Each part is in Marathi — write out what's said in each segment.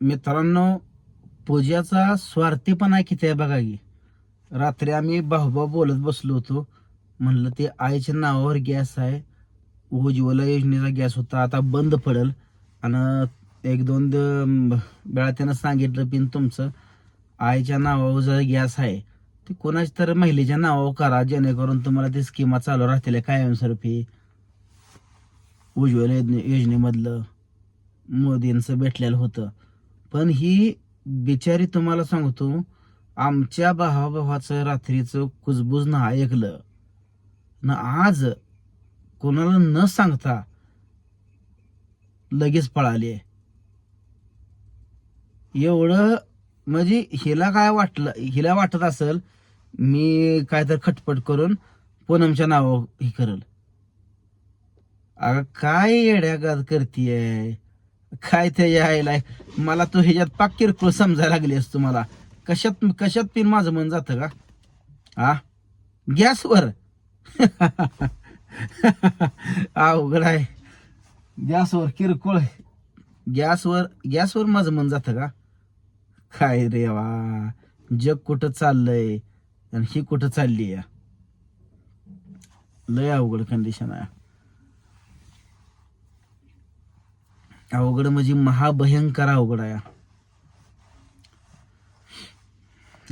मित्रांनो पूजाचा स्वार्थीपणा किती आहे बघा की. रात्री आम्ही भाऊभाऊ बोलत बसलो होतो. म्हणलं ते आईच्या नावावर गॅस आहे. उज्ज्वला योजनेचा गॅस होता. आता बंद पडेल. आणि एक दोन वेळा त्यानं सांगितलं पिन तुमचं. आईच्या नावावर जर गॅस आहे ते कोणाच्या तर महिलेच्या नावावर करा. जेणेकरून तुम्हाला ते स्कीमा चालू राहतील कायमस्वरूपी. उज्ज्वला योजने योजनेमधलं मोदींचं भेटलेलं होतं. पण ही बिचारी तुम्हाला सांगतो आमच्या भावाभावाचं रात्रीचं कुजबुज ना ऐकलं. ना आज कोणाला न सांगता लगेच पळाली. एवढं म्हणजे हिला काय वाटलं हिला वाटत असेल मी काय तर खटपट करून पूनमच्या नावावर हे करल. अगं काय येड्यागात करतीये? काय ते यायलाय मला तो ह्याच्यात पाक किरकोळ समजायला लागली असतो मला कशात कशात पिन माझं मन जातं का? हा? गॅसवर अवघड आहे. गॅसवर किरकोळ गॅसवर गॅसवर माझं मन जातं का? काय रे वा. जग कुठं चाललंय आणि ही कुठं चालली आहे? लय अवघड कंडिशन आहे. अवघड म्हणजे महाभयंकर अवघड आहे.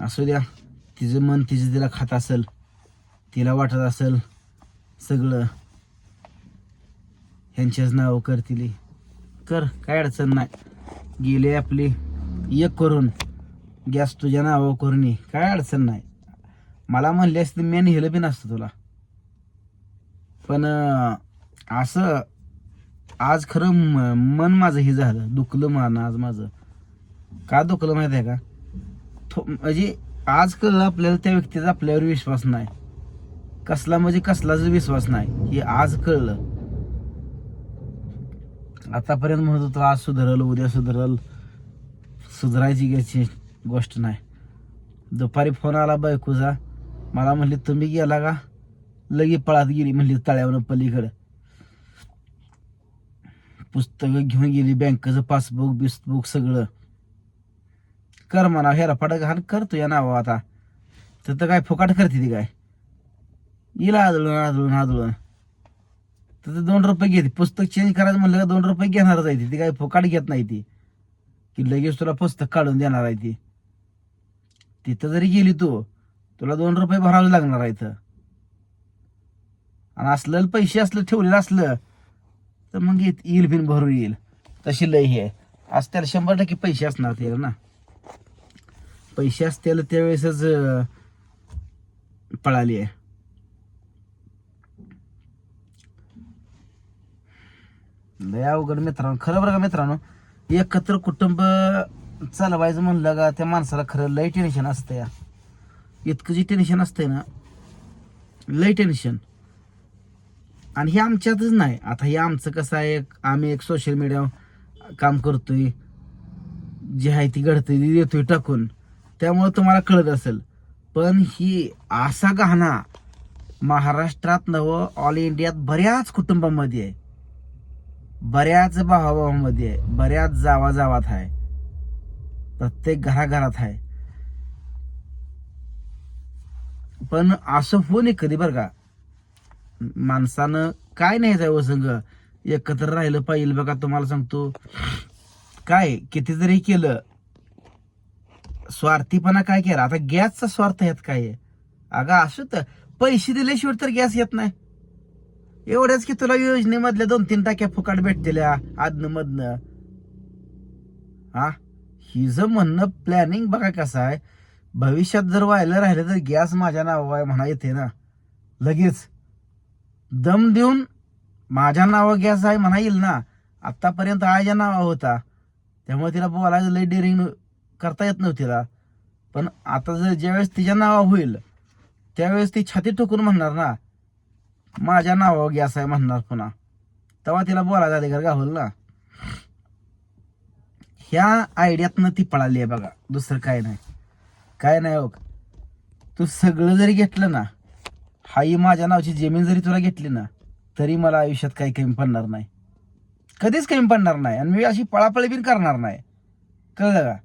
असू द्या तिचं मन तिचं तिला खात असेल तिला वाटत असेल सगळं ह्यांच्याच नाव करतील. कर काय अडचण नाही. गेले आपली एक करून गॅस तुझ्या नावावर करून ये काय अडचण नाही. मला म्हणले असते मी नेलं बी नसतं तुला. पण असं आज खरं म- मन माझं हे झालं दुखलं मान आज माझं. का दुखलं माहिती आहे का? थो- म्हणजे आज कळलं आपल्याला त्या व्यक्तीचा आपल्यावर विश्वास नाही. कसला म्हणजे कसलाच विश्वास नाही हे आज कळलं. आतापर्यंत म्हणत होतो आज सुधरल उद्या सुधरल सुधरायची घ्यायची गोष्ट नाही. दुपारी फोन आला बायकोचा. मला म्हणली तुम्ही गेला का? लगी पळात गेली म्हणली तळ्यावर पलीकडं. पुस्तकं घेऊन गेली बँकेचं पासबुक बिसबुक सगळं. कर म्हणा हेरा पडक हान करतो या नावा आता. तर तर काय फुकाट करते ती काय? येईल आदळून आदळून आदळून. तर ते दोन रुपये घेते. पुस्तक चेंज करायचं म्हणलं का दोन रुपये घेणारच आहे ती. काय फुकाट घेत नाही ती. की लगेच तुला पुस्तक काढून देणार आहे ती. तिथं जरी गेली तू तुला दोन रुपये भरावे लागणार आहे तर आणि असलं पैसे असलं ठेवलेलं असलं तर मग येत- येईल बिन भरून येईल. तशी लय हे आज त्याला शंभर टक्के पैसे असणार त्याला ना. पैसे असतील त्यावेळेसच पळाली आहे. लय अवघड मित्रांनो खरं बरं का मित्रांनो एकत्र कुटुंब चालवायचं म्हणलं का त्या माणसाला खरं लय टेन्शन असतं या इतकं जे टेन्शन असतंय ना लय टेन्शन आणि हे आमच्यातच नाही. आता हे आमचं कसं आहे आम्ही एक सोशल मीडिया काम करतोय. जी आहे ती घडते ती देतोय टाकून. त्यामुळे तुम्हाला कळत असेल. पण ही असा गहना महाराष्ट्रात नवं ऑल इंडियात बऱ्याच कुटुंबामध्ये आहे. बऱ्याच भावाभावामध्ये आहे. बऱ्याच जावाजावात आहे. प्रत्येक घराघरात आहे. पण असं होऊ नये कधी बरं का. माणसानं काय नाही जावं संघ एकत्र राहिलं पाहिजे बघा तुम्हाला सांगतो. काय किती जरी केलं. स्वार्थीपणा काय केला? आता गॅसचा स्वार्थ ह्यात काय आहे? अगं असं तर. पैसे दिल्याशिवाय तर गॅस येत नाही. एवढ्याच की तुला योजनेमधल्या दोन तीन टाक्या फुकाट भेटतेल्या आदन मधनं. हा? हिज म्हणणं प्लॅनिंग बघा कसं आहे. भविष्यात जर व्हायला राहिलं तर गॅस माझ्या नावा म्हणा येते ना. लगेच. दम देऊन माझ्या नावावर गॅस आहे म्हणा येईल ना. आत्तापर्यंत आयच्या नावा होता. त्यामुळे तिला बोलायचं लई डेअरिंग करता येत नव्हती तिला. पण आता जर ज्यावेळेस तिच्या नावा होईल त्यावेळेस ती छाती ठोकून म्हणणार ना माझ्या नावावर गॅस आहे म्हणणार पुन्हा. तेव्हा तिला बोलायचा अधिकार गावल ना. ह्या आयडियातनं ती पळाली आहे बघा. दुसरं काय नाही. काय नाही हो. तू सगळं जरी घेतलं ना हाई माझ्या नावाची जमीन जरी तुला घेतली ना तरी मला आयुष्यात काही कमी पडणार नाही. कधीच कमी पडणार नाही आणि मी अशी पळापळी बिन करणार नाही. कळलं का?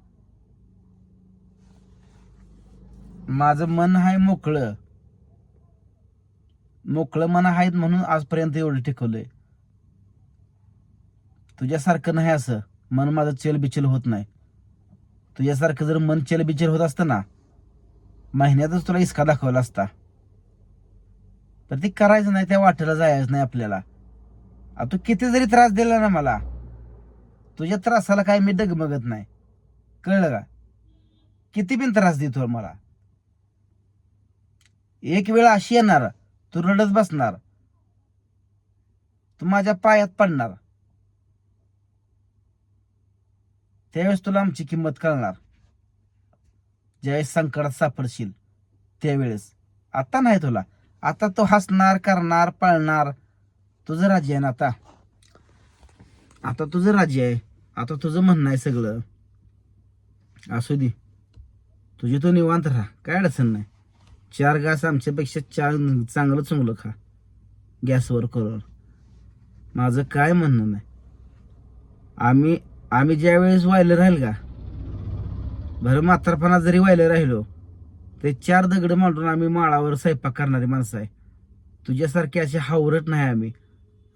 माझं मन आहे मोकळं. मोकळं मन आहेत म्हणून आजपर्यंत एवढं टिकवलंय. तुझ्यासारखं नाही असं. मन माझं चलबिचल होत नाही. तुझ्यासारखं जर मन चलबिचल होत असतं ना महिन्यातच तुला इसका दाखवला असता. तर ते करायचं नाही त्या वाटेला जायचं नाही आपल्याला. तू किती जरी त्रास दिला ना मला तुझ्या त्रासाला काय मी डगमगत नाही. कळलं का? किती पण त्रास देतो मला. एक वेळ अशी येणार तू रडत बसणार तू माझ्या पायात पडणार. त्यावेळेस तुला आमची किंमत कळणार. ज्यावेळेस संकटात सापडशील त्यावेळेस. आता नाही तुला. आता तो हसणार करणार पळणार. तुझं राज्य आहे ना आता? आता तुझं राज्य आहे. आता तुझं म्हणणं आहे सगळं. असू दे. तुझी तो निवांत राहा. काय अडचण नाही. चार घास आमच्यापेक्षा चार चांगलं चुंगलं खा. गॅसवर करून माझं काय म्हणणं नाही. आम्ही आम्ही ज्या वेळेस व्हायला राहील का? बरं म्हातारपणा जरी व्हायला राहिलो ते चार दगड मांडून आम्ही माळावर स्वयंपाक करणारी माणसं आहे. तुझ्यासारखे असे हावरट नाही आम्ही.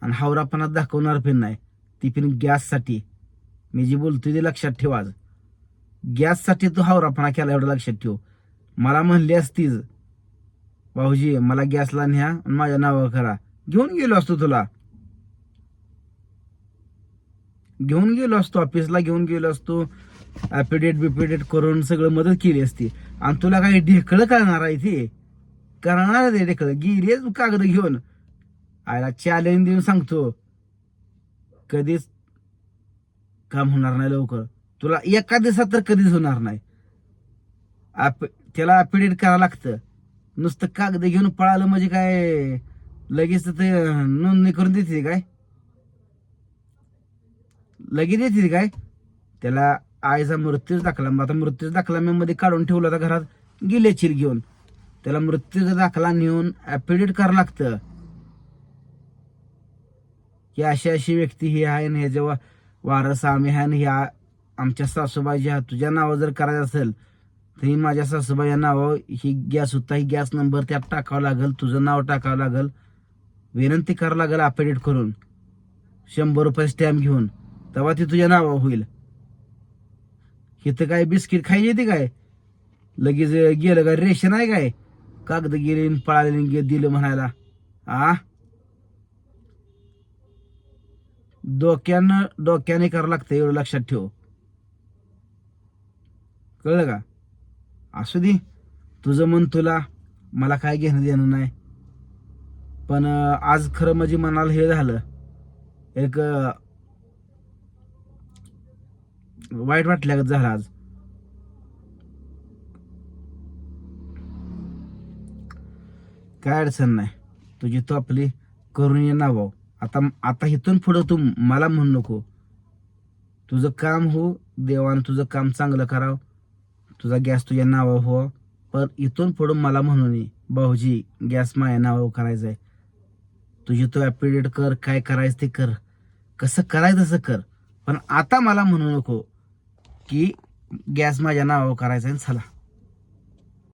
आणि हावरापणा दाखवणार पण नाही. ती पण गॅससाठी. मी जी बोलतोय ते लक्षात ठेव आज. गॅससाठी तू हावरापणा केला एवढं लक्षात ठेव. मला म्हणली असतीच भाऊजी मला गॅसला न्या आणि माझ्या नावावर करा. घेऊन गेलो असतो तुला. घेऊन गेलो असतो ऑफिसला घेऊन गेलो असतो. ॲपिडेट बिपिडेट करून सगळं मदत केली असती. आणि तुला काही ढेकळं करणार आहे ते करणार ते ढेकळं. गिरेच कागद घेऊन. आयला चॅलेंज देऊन सांगतो. कधीच काम होणार नाही लवकर. तुला एका दिवसात तर कधीच होणार नाही. ॲप त्याला ॲपिडेट करावं लागतं. नुसतं कागद घेऊन पळालं म्हणजे काय? लगेच ते नोंदणी करून देते काय? लगेच देते काय? त्याला आईचा मृत्यूच दाखला. मग आता मृत्यूच दाखला मी मध्ये काढून ठेवला होता घरात. गेले चिर घेऊन. त्याला मृत्यूचा दाखला नेऊन ॲपिडेट करावं लागतं. की अशी अशी व्यक्ती ही आहे आणि हे जेव्हा वारस आम्ही आहे आणि ह्या आमच्या सासूबाई ज्या तुझ्या नावं जर करायचं असेल तर ही माझ्या सासूबाई या नावावर ही गॅस होता ही गॅस नंबर त्यात टाकावं लागेल तुझं नाव टाकावं लागेल. विनंती करावं लागेल अपडेट करून. शंभर रुपये स्टॅम्प घेऊन. तेव्हा ती तुझ्या नावावर होईल. इथं काय बिस्किट खायची येते काय? लगेच गेलं काय रेशन आहे काय? कागद गेले पळाले गे- दिलं म्हणायला. आ? डोक्यानं डोक्याने करावं लागतं एवढं लक्षात ठेव. कळलं का? असू दे. तुझं मन तुला. मला काय घेणं देणं नाही. पण आज खरं म्हणजे मनाला हे झालं. एक वाईट वाटल्यागत झालं आज. काय अडचण नाही. तुझी तू आपली करून ये ना भाऊ आता आता इथून पुढं तू मला म्हणू नको. तुझं काम हो देवानं तुझं काम चांगलं करावं. तुझा गॅस तुझ्या नावावर हो. पण इथून पुढं मला म्हणू नये. भाऊजी गॅस माझ्या नावावर करायचा आहे तुझी तू ॲपिडेट कर काय करायचं ते कर. कसं करायचं तसं कर. पण आता मला म्हणू नको. की गॅस माझ्या नावावर करायचा आहे चला.